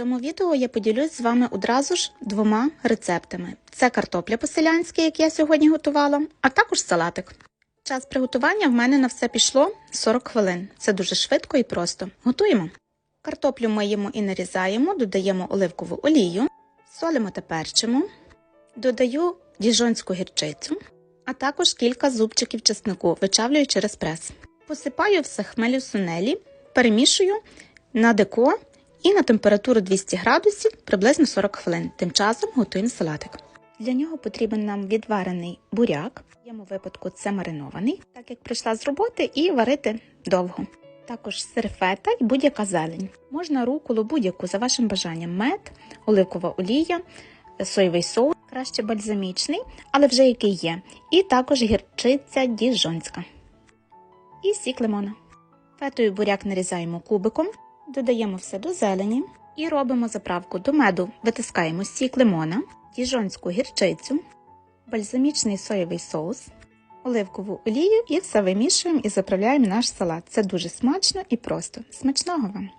цьому відео я поділюсь з вами одразу ж двома рецептами: це картопля по-селянськи, як я сьогодні готувала, а також салатик. Час приготування в мене на все пішло 40 хвилин. Це дуже швидко і просто. Готуємо. Картоплю миємо і нарізаємо, додаємо оливкову олію, солимо та перчимо, додаю діжонську гірчицю, а також кілька зубчиків чеснику, вичавлюю через прес. Посипаю все хмелю сунелі, перемішую на деко і на температуру 200 градусів приблизно 40 хвилин. Тим часом готуємо салатик. Для нього потрібен нам відварений буряк. В моєму випадку це маринований, так як прийшла з роботи, і варити довго. Також сир фета і будь-яка зелень. Можна руколу будь-яку за вашим бажанням: мед, оливкова олія, соєвий соус, краще бальзамічний, але вже який є. І також гірчиця діжонська. І сік лимона. Фетою буряк нарізаємо кубиком, додаємо все до зелені і робимо заправку до меду. Витискаємо сік лимона, діжонську гірчицю, бальзамічний соєвий соус, оливкову олію і все вимішуємо і заправляємо наш салат. Це дуже смачно і просто. Смачного вам!